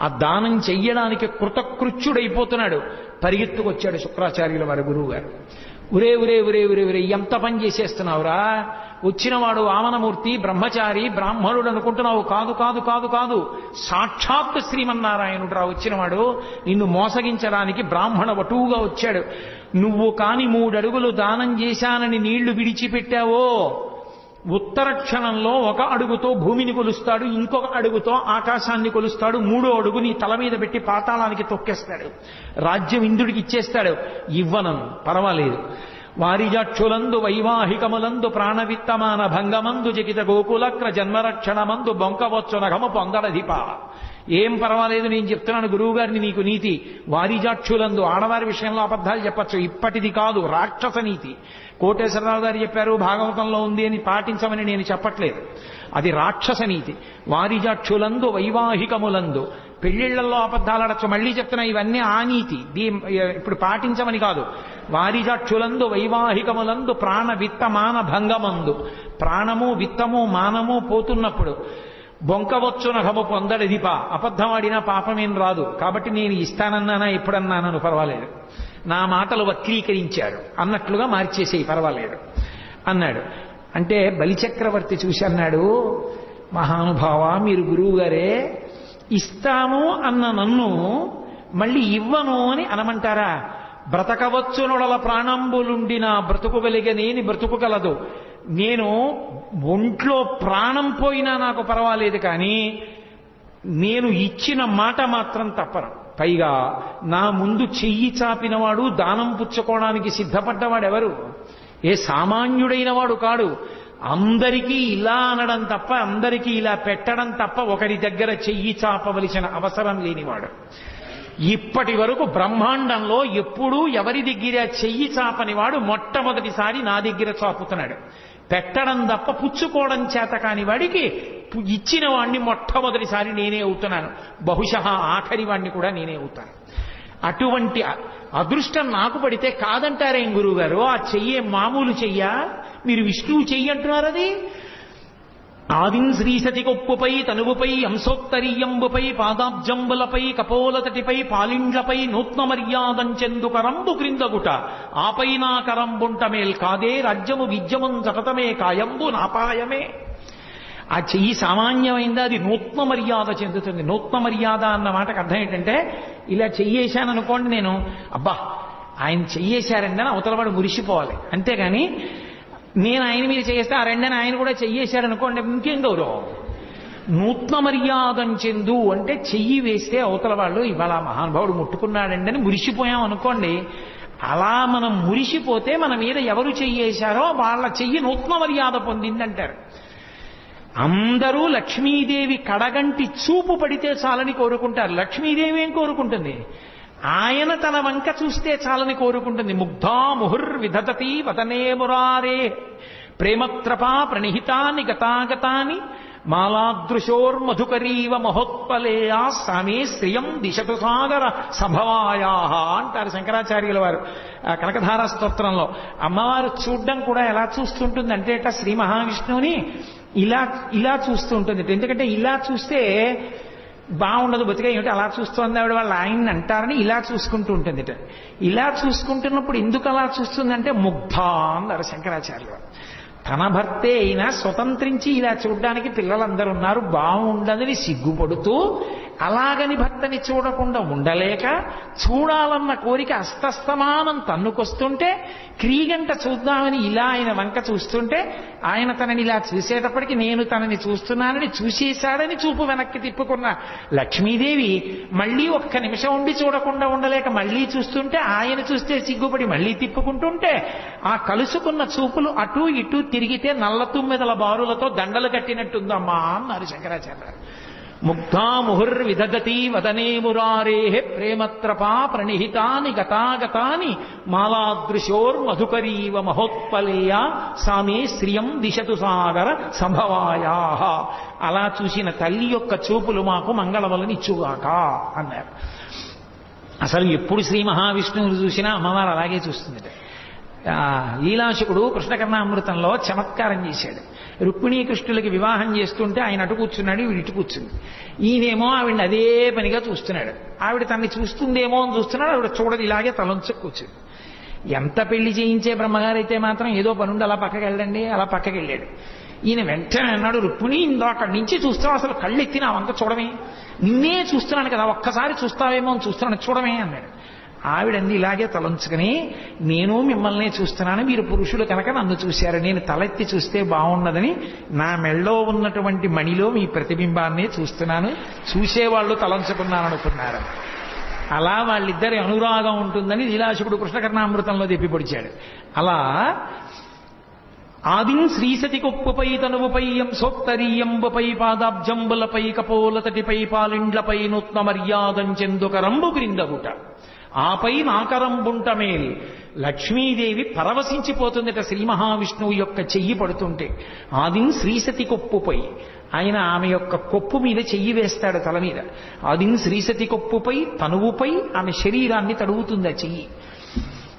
ఆ దానం చెయ్యడానికి కృతకృత్యుడైపోతున్నాడు. పరిగెత్తుకొచ్చాడు శుక్రాచార్యుల వారి గురువు గారు ఉరే ఉరే ఉరే ఉరే ఉరే ఎంత పని చేసేస్తున్నావురా? వచ్చినవాడు వామనమూర్తి బ్రహ్మచారి బ్రాహ్మణుడు అనుకుంటున్నావు. కాదు కాదు కాదు కాదు. సాక్షాత్ శ్రీమన్నారాయణుడు రా వచ్చినవాడు. నిన్ను మోసగించడానికి బ్రాహ్మణ వటువుగా వచ్చాడు. నువ్వు కాని మూడడుగులు దానం చేశానని నీళ్ళు విడిచిపెట్టావో? ఉత్తర క్షణంలో ఒక అడుగుతో భూమిని కొలుస్తాడు ఇంకొక అడుగుతో ఆకాశాన్ని కొలుస్తాడు మూడో అడుగు నీ తల మీద పెట్టి పాతాళానికి తొక్కేస్తాడు. రాజ్యం ఇంద్రుడికి ఇచ్చేస్తాడు. ఇవ్వనను. పర్వాలేదు. వారిజక్షులందు వైవాహికములందు ప్రాణవిత్తమాన భంగమందు జగిత గోకులక్ర జన్మరక్షణమందు బొంకవచ్చు నగము పొందడధిప ఏం పర్వాలేదు నేను చెప్తున్నాను గురువు గారిని నీకు నీతి. వారిజాక్షులందు ఆడవారి విషయంలో అబద్ధాలు చెప్పచ్చు. ఇప్పటిది కాదు రాక్షస నీతి. కోటేశ్వరరావు గారు చెప్పారు భాగవతంలో ఉంది అని పాటించమని నేను చెప్పట్లేదు. అది రాక్షస నీతి. వారిజాక్షులందు వైవాహికములందు. పెళ్ళిళ్ళలో అబద్ధాలు అడచ్చు మళ్ళీ చెప్తున్నా ఇవన్నీ ఆ నీతి. దీ ఇప్పుడు పాటించమని కాదు. వారిజాక్షులందు వైవాహికములందు ప్రాణ విత్త మాన భంగమందు ప్రాణము విత్తము మానము పోతున్నప్పుడు బొంకవచ్చున హము పొందడదిప అబద్ధమాడినా పాపమేం రాదు. కాబట్టి నేను ఇస్తానన్నానా ఎప్పుడన్నానను పర్వాలేదు. నా మాటలు వక్రీకరించాడు. అన్నట్లుగా మార్చేసేయి పర్వాలేదు. అన్నాడు. అంటే బలిచక్రవర్తి చూసి అన్నాడు మహానుభావ మీరు గురువు గారే ఇస్తాను అన్న నన్ను మళ్ళీ ఇవ్వను అని అనమంటారా? బ్రతకవచ్చునొడల ప్రాణంబులుండిన బ్రతుకుగలిగనేని బ్రతుకుగలదు. నేను ఒంట్లో ప్రాణం పోయినా నాకు పర్వాలేదు కానీ నేను ఇచ్చిన మాట మాత్రం తప్పను. పైగా నా ముందు చెయ్యి చాపినవాడు దానం పుచ్చుకోవడానికి సిద్ధపడ్డవాడు ఎవరు ఏ సామాన్యుడైన వాడు కాడు. అందరికీ ఇలా అనడం తప్ప అందరికీ ఇలా పెట్టడం తప్ప ఒకరి దగ్గర చెయ్యి చాపవలసిన అవసరం లేనివాడు. ఇప్పటి వరకు బ్రహ్మాండంలో ఎప్పుడూ ఎవరి దగ్గర చెయ్యి చాపని వాడు మొట్టమొదటిసారి నా దగ్గర చాపుతున్నాడు. పెట్టడం తప్ప పుచ్చుకోవడం చేత కాని వాడికి ఇచ్చిన వాడిని మొట్టమొదటిసారి నేనే అవుతున్నాను బహుశా ఆఖరి వాడిని కూడా నేనే అవుతాను అటువంటి అదృష్టం నాకు పడితే కాదంటారేం గురువు గారు ఆ చెయ్యే మామూలు చెయ్యా? మీరు విష్ణువు చెయ్యి అంటున్నారు అది? ఆదిం శ్రీసతి కొప్పుపై తనువుపై అంశోత్తరీయంబుపై పాదాబ్జంబులపై కపోలతటిపై పాలిండ్లపై నూత్న మర్యాదంచెందు కరంబు క్రిందగుట. ఆపై నా కరంబుంట మేల్ కాదే రాజ్యము విద్యమం సతతమే కాయంబు నాపాయమే. ఆ చెయ్యి సామాన్యమైందా? అది నూత్న మర్యాద చెందుతుంది. నూత్న మర్యాద అన్న మాటకు అర్థం ఏంటంటే ఇలా చెయ్యేశాను అనుకోండి నేను అబ్బా ఆయన చెయ్యేశారండి అని అవతలవాడు మురిసిపోవాలి. అంతేగాని నేను ఆయన మీద చేస్తే ఆ రెండని ఆయన కూడా చెయ్యేశారనుకోండి ఇంకేం గౌరవం? నూత్న మర్యాదం చెందు అంటే చెయ్యి వేస్తే అవతల వాళ్ళు ఇవాళ మహానుభావుడు ముట్టుకున్నాడండి అని మురిసిపోయాం అనుకోండి అలా మనం మురిసిపోతే మన మీద ఎవరు చెయ్యేశారో వాళ్ళ చెయ్యి నూత్న మర్యాద పొందిందంటారు. అందరూ లక్ష్మీదేవి కడగంటి చూపు పడితే చాలని కోరుకుంటారు. లక్ష్మీదేవి ఏం కోరుకుంటుంది? ఆయన తన వంక చూస్తే చాలని కోరుకుంటుంది. ముగ్ధా ముహుర్ విధతతి వదనే మురారే. ప్రేమత్రపా ప్రణిహితాని గతాగతాని. మాలాదృశోర్మధుకరీవ మహోత్పలేయా సామే శ్రియం దిశతు సాగర సభవాయా అంటారు శంకరాచార్యుల వారు ఆ కనకధార స్తోత్రంలో. అమ్మవారు చూడ్డం కూడా ఎలా చూస్తుంటుంది అంటే శ్రీ మహావిష్ణువుని ఇలా ఇలా చూస్తూ ఉంటుంది ఎందుకంటే ఇలా చూస్తే బాగుండదు బతిగా ఏమిటి అలా చూస్తోంది ఆవిడ వాళ్ళు ఆయన్ని అంటారని ఇలా చూసుకుంటూ ఉంటుంది ఇలా చూసుకుంటున్నప్పుడు ఎందుకు అలా చూస్తుందంటే ముగ్ధ అన్నారు శంకరాచార్యులు. తన భర్తే అయినా స్వతంత్రించి ఇలా చూడడానికి పిల్లలందరూ ఉన్నారు బాగుండదని సిగ్గుపడుతూ అలాగని భర్తని చూడకుండా ఉండలేక చూడాలన్న కోరిక అస్తస్తమానం తన్నుకొస్తుంటే క్రీగంట చూద్దామని ఇలా ఆయన వంక చూస్తుంటే ఆయన తనని ఇలా చూసేటప్పటికి నేను తనని చూస్తున్నానని చూసేశాడని చూపు వెనక్కి తిప్పుకున్న లక్ష్మీదేవి మళ్ళీ ఒక్క నిమిషం ఉండి చూడకుండా ఉండలేక మళ్ళీ చూస్తుంటే ఆయన చూస్తే సిగ్గుపడి మళ్ళీ తిప్పుకుంటుంటే ఆ కలుసుకున్న చూపులు అటు ఇటు తిరిగితే నల్ల తుమ్మెదల బారులతో దండలు కట్టినట్టుందమ్మా అన్నారు శంకరాచార్య ముగ్ధా విదగతి వదనే మురారే ప్రేమత్రపా ప్రణిహితాని గతాగతాని మాలాదృశోర్మధుకరీవ మహోత్పలేయ సామే శ్రియం దిశతు సాగర సంభవాయా. అలా చూసిన తల్లి యొక్క చూపులు మాకు మంగళవలనిచ్చుగాక అన్నారు. అసలు ఎప్పుడు శ్రీ మహావిష్ణువుని చూసినా అమ్మవారు అలాగే చూస్తుంది లీలాశకుడు కృష్ణకర్ణామృతంలో చమత్కారం చేశాడు. రుక్మిణీకృష్ణులకి వివాహం చేస్తుంటే ఆయన అటు కూర్చున్నాడు ఈవిడ ఇటు కూర్చుంది. ఈయనేమో ఆవిడ అదే పనిగా చూస్తున్నాడు. ఆవిడ తన్ని చూస్తుందేమో అని చూస్తున్నాడు ఆవిడ చూడదు ఇలాగే తలంచు కూర్చుంది. ఎంత పెళ్ళి చేయించే బ్రహ్మగారైతే మాత్రం ఏదో పనుండి అలా పక్కకి వెళ్ళండి అలా పక్కకి వెళ్ళాడు. ఈయన వెంటనే అన్నాడు రుక్మిణి అక్కడి నుంచి చూస్తావు అసలు కళ్ళెత్తి నా వంక చూడమే. నిన్నే చూస్తున్నాను కదా ఒక్కసారి చూస్తావేమో అని చూస్తున్నాను చూడమే అన్నాడు. ఆవిడన్ని ఇలాగే తలంచుకుని నేను మిమ్మల్ని చూస్తున్నాను మీరు పురుషులు కనుక నన్ను చూశారు నేను తలెత్తి చూస్తే బాగున్నదని నా మెళ్ళో ఉన్నటువంటి మణిలో మీ ప్రతిబింబాన్ని చూస్తున్నాను చూసేవాళ్ళు తలంచుకున్నాను అనుకున్నారు. అలా వాళ్ళిద్దరి అనురాగం ఉంటుందని లీలాశకుడు కృష్ణకర్ణామృతంలో తెప్పి పొడిచాడు. అలా ఆదిం శ్రీసతి కొప్పుపై తనువుపైయం సోక్తరీయంబుపై పాదాబ్జంబులపై కపోలతటిపై పాలిండ్లపై నూత్న మర్యాదంచెందుకరంబు క్రిందగుట. ఆపై నాకరంబుంటమేల్ లక్ష్మీదేవి పరవశించిపోతుందట శ్రీ మహావిష్ణువు యొక్క చెయ్యి పడుతుంటే. ఆదిం శ్రీసతి కొప్పుపై ఆయన ఆమె యొక్క కొప్పు మీద చెయ్యి వేస్తాడు తల మీద. ఆదిం శ్రీసతి కొప్పుపై తనువుపై ఆమె శరీరాన్ని తడుగుతుంది ఆ చెయ్యి.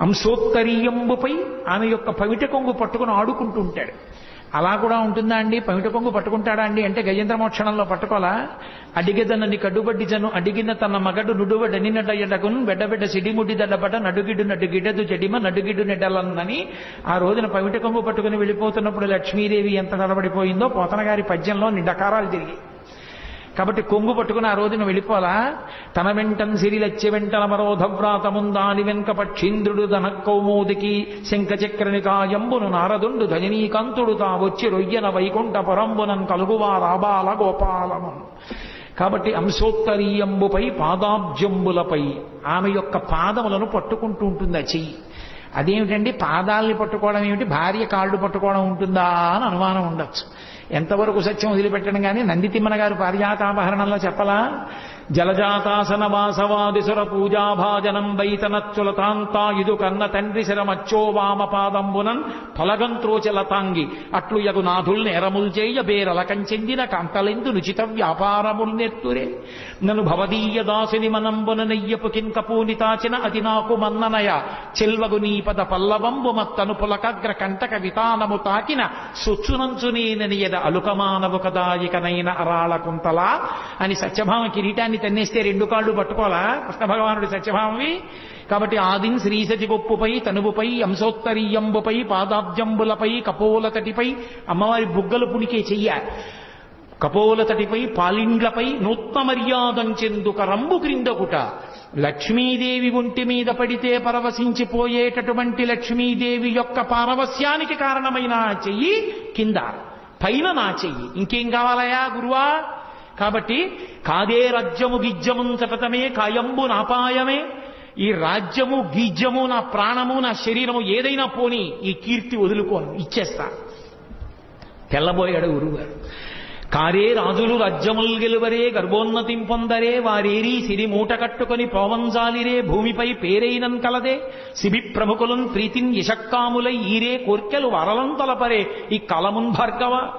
అంశోత్తరీయంబుపై ఆమె యొక్క పవిట కొంగు పట్టుకుని ఆడుకుంటుంటాడు. అలా కూడా ఉంటుందా అండి? పమిట కొంగు పట్టుకుంటాడా అండి? అంటే గజేంద్ర మోక్షణంలో పట్టుకోలా అడిగెదనని కడ్డుబడ్డి జను అడిగిన తన మగడు నుడువడనినడయడగున్ బెడ్డబెడ్డ సిడిముడి నడుగిడ్డు నడ్డు గిడ్డదు జడిమ నడుగిడ్డు నెడ్డలన్నని ఆ రోజున పమిట కొంగు పట్టుకుని వెళ్ళిపోతున్నప్పుడు లక్ష్మీదేవి ఎంత తడబడిపోయిందో పోతన గారి పద్యంలో నిండకారాలు తిరిగి. కాబట్టి కొంగు పట్టుకుని ఆ రోజున వెళ్ళిపోలా తన వెంటన్ సిరిలచ్చి వెంటన మరోధవ్రాతముందాని వెంక పక్షీంద్రుడు ధనకౌమోదికి శంఖచక్రనికాయంబును నారదుండు ధజనీకాంతుడు తా వచ్చి రొయ్యన వైకుంఠ పరంబునం కలుగువా రాబాల గోపాలము కాబట్టి అంశోత్తరీయంబుపై పాదాబ్జంబులపై ఆమె యొక్క పాదములను పట్టుకుంటూ ఉంటుంది ఆ చెయ్యి? అదేమిటండి? పాదాలని పట్టుకోవడం ఏమిటి? భార్య కాళ్ళు పట్టుకోవడం ఉంటుందా అని అనుమానం ఉండొచ్చు. ఎంతవరకు సత్యం వదిలిపెట్టడం కానీ నందితిమ్మన గారు పారిజాతాపహరణంలో చెప్పలా? జలజాతాసన వాసవాదిసుర పూజాభాజనం వైతనచ్చులతాంతా ఇదు కన్న తండ్రి శరమచ్చో వామపాదంబునన్ తొలగంత్రోచలతాంగి అట్లు యగు నాథుల్ నేరముల్ చేయ బేరలకం చెందిన కాంతలెందు నుచిత వ్యాపారముల్ నెత్తురే నను భవదీయ దాసుని మనంబున నెయ్యపు కింకపూనితాచిన అది నాకు మన్ననయ చెల్వగు నీపద పల్లవంబు మత్తను పులకగ్ర కంటక వితానము తాకిన సొచ్చునంచునేనని నేననియద అలుకమానవు కదాయికనైన అరాళకుంతలా అని సత్యభామ కిరీటాన్ని తన్నేస్తే రెండు కాళ్ళు పట్టుకోలా కృష్ణ భగవానుడి సత్యభామవి. కాబట్టి ఆదిన్ శ్రీసతి గొప్పుపై తనువుపై అంశోత్తరీయంబుపై పాదాబ్జంబులపై కపోలతటిపై అమ్మవారి బుగ్గలు పుణికే చెయ్య. కపోలతటిపై పాలిండ్లపై నూత్న మర్యాదంచెందుక రంబు క్రిందకుట లక్ష్మీదేవి ఒంటి మీద పడితే పరవశించిపోయేటటువంటి లక్ష్మీదేవి యొక్క పారవస్యానికి కారణమైన చెయ్యి కింద. పైన నా చెయ్యి. ఇంకేం కావాలయా గురువా? కాబట్టి కాదే రాజ్యము గిజ్జము చటతమే కాయంబు నాపాయమే. ఈ రాజ్యము గీజ్యము నా ప్రాణము నా శరీరము ఏదైనా పోని ఈ కీర్తి వదులుకోను ఇచ్చేస్తా. తెల్లబోయాడు గురువుగారు కారే రాజులు రాజ్యముల్ గెలువరే గర్భోన్నతిం పొందరే వారేరీ సిరి మూట కట్టుకొని పోవంజాలిరే భూమిపై పేరైనన్ కలదే. సిబి ప్రముఖులం ప్రీతిన్ యశక్కాములై ఈరే కోర్కెలు వరలం తలపరే. ఈ కలమున్ భార్గవ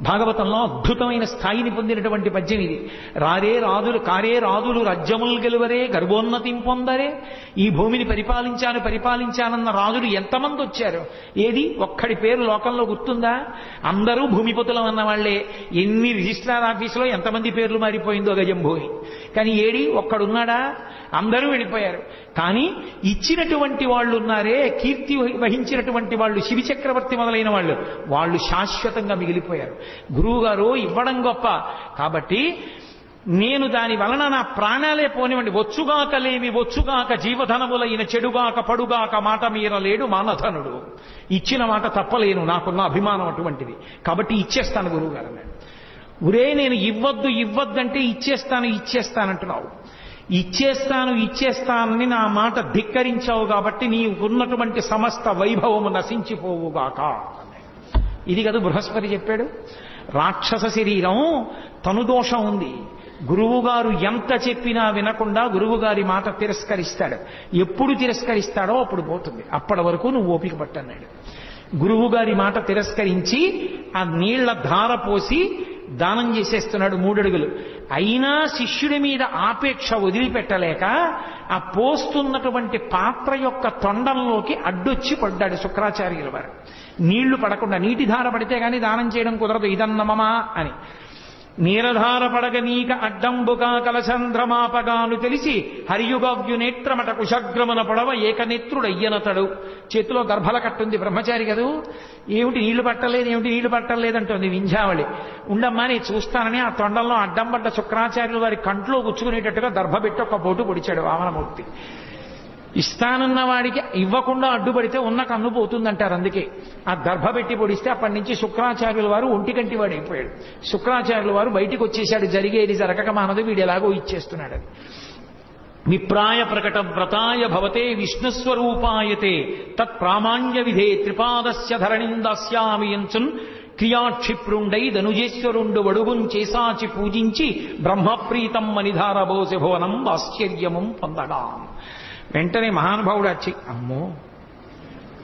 భాగవతంలో అద్భుతమైన స్థాయిని పొందినటువంటి పద్యం ఇది. రారే రాజులు కారే రాజులు రాజ్యములు గెలువరే గర్భోన్నతిం పొందరే. ఈ భూమిని పరిపాలించాను పరిపాలించానన్న రాజులు ఎంతమంది వచ్చారు? ఏది? ఒక్కడి పేరు లోకంలో గుర్తుందా? అందరూ భూమిపతులం అన్నవాళ్ళే. ఎన్ని రిజిస్ట్రార్ ఆఫీసులో ఎంతమంది పేర్లు మారిపోయిందో గజంభూమి కానీ ఏడి? ఒక్కడున్నాడా? అందరూ వెళ్ళిపోయారు. కానీ ఇచ్చినటువంటి వాళ్ళు ఉన్నారే కీర్తి వహించినటువంటి వాళ్ళు శివి చక్రవర్తి మొదలైన వాళ్ళు వాళ్ళు శాశ్వతంగా మిగిలిపోయారు. గురువు గారు ఇవ్వడం గొప్ప. కాబట్టి నేను దాని వలన నా ప్రాణాలే పోనివ్వండి. వచ్చుగాక లేవి వచ్చుగాక జీవధనములైన చెడుగాక పడుగాక మాట మీరలేడు మానధనుడు. ఇచ్చిన మాట తప్పలేను నాకున్న అభిమానం అటువంటిది. కాబట్టి ఇచ్చేస్తాను గురువుగారు అన్నాడు ఉరే నేను ఇవ్వద్దు ఇవ్వద్దంటే ఇచ్చేస్తాను ఇచ్చేస్తానంటున్నావు. ఇచ్చేస్తాను ఇచ్చేస్తానని నా మాట ధిక్కరించావు కాబట్టి నీకున్నటువంటి సమస్త వైభవము నశించిపోవుగాక. ఇది కదా బృహస్పతి చెప్పాడు. రాక్షస శరీరం తనుదోషం ఉంది. గురువుగారు ఎంత చెప్పినా వినకుండా గురువుగారి మాట తిరస్కరిస్తాడు. ఎప్పుడు తిరస్కరిస్తాడో అప్పుడు పోతుంది. అప్పటి వరకు నువ్వు ఓపిక పట్టన్నాడు. గురువుగారి మాట తిరస్కరించి ఆ నీళ్ళ ధార పోసి దానం చేసేస్తున్నాడు మూడడుగులు. అయినా శిష్యుడి మీద ఆపేక్ష వదిలిపెట్టలేక ఆ పోస్తున్నటువంటి పాత్ర యొక్క తొండంలోకి అడ్డొచ్చి పడ్డాడు శుక్రాచార్యుల వారు. నీళ్ళు పడకుండా నీటి ధార పడితే గాని దానం చేయడం కుదరదు. ఇదన్నమమా అని. నీరధార పడగ నీక అడ్డంబుగా కలచంద్రమాపగాను తెలిసి హరియుగవ్యునేత్రమట కుశగ్రమన పొడవ ఏకనేత్రుడయ్యనతడు. చేతిలో గర్భల కట్టుంది బ్రహ్మచారి కదూ? ఏమిటి నీళ్ళు పట్టలేదు ఏమిటి నీళ్ళు పట్టలేదంటుంది వింధ్యావళి. ఉండమ్మా నేను చూస్తానని ఆ తొండంలో అడ్డంబడ్డ శుక్రాచార్యులు వారి కంట్లో గుచ్చుకునేటట్టుగా దర్భ పెట్టి ఒక బోటు పొడిచాడు వామనమూర్తి. ఇస్తానన్న వాడికి ఇవ్వకుండా అడ్డుపడితే ఉన్న కన్ను పోతుందంటారు అందుకే. ఆ దర్భ పెట్టి పొడిస్తే అప్పటి నుంచి శుక్రాచార్యుల వారు ఒంటికంటి వాడు అయిపోయాడు శుక్రాచార్యుల వారు బయటికి వచ్చేశాడు జరిగేది జరగక మానదు వీడు ఎలాగో ఇచ్చేస్తున్నాడు అది. విప్రాయ ప్రకట వ్రతాయ భవతే విష్ణుస్వరూపాయతే తత్ప్రామాణ్య విధే త్రిపాదస్య ధరణిందాస్యామి ఎంచున్ క్రియాక్షిప్రుండై ధనుజేశ్వరుండు వడుగుం చేసాచి పూజించి బ్రహ్మప్రీతం మణిధారబోసి భువనం ఆశ్చర్యము పొందగా వెంటనే మహానుభావుడు వచ్చి అమ్మో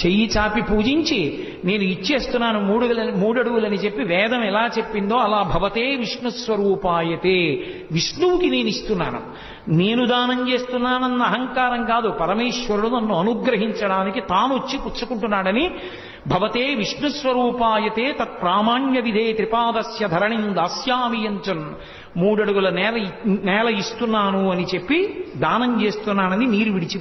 చెయ్యి చాపి పూజించి నేను ఇచ్చేస్తున్నాను మూడు మూడడుగులని చెప్పి వేదం ఎలా చెప్పిందో అలా భవతే విష్ణు స్వరూపాయతే విష్ణువుకి నేను ఇస్తున్నాను. నేను దానం చేస్తున్నానన్న అహంకారం కాదు. పరమేశ్వరుడు నన్ను అనుగ్రహించడానికి తాను వచ్చి పుచ్చుకుంటున్నాడని భవతే విష్ణు స్వరూపాయతే తత్ప్రామాణ్య విధే త్రిపాదస్య ధరణిం దాస్యామియంచన్. మూడడుగుల నేల నేల ఇస్తున్నాను అని చెప్పి దానం చేస్తున్నానని నీరు విడిచి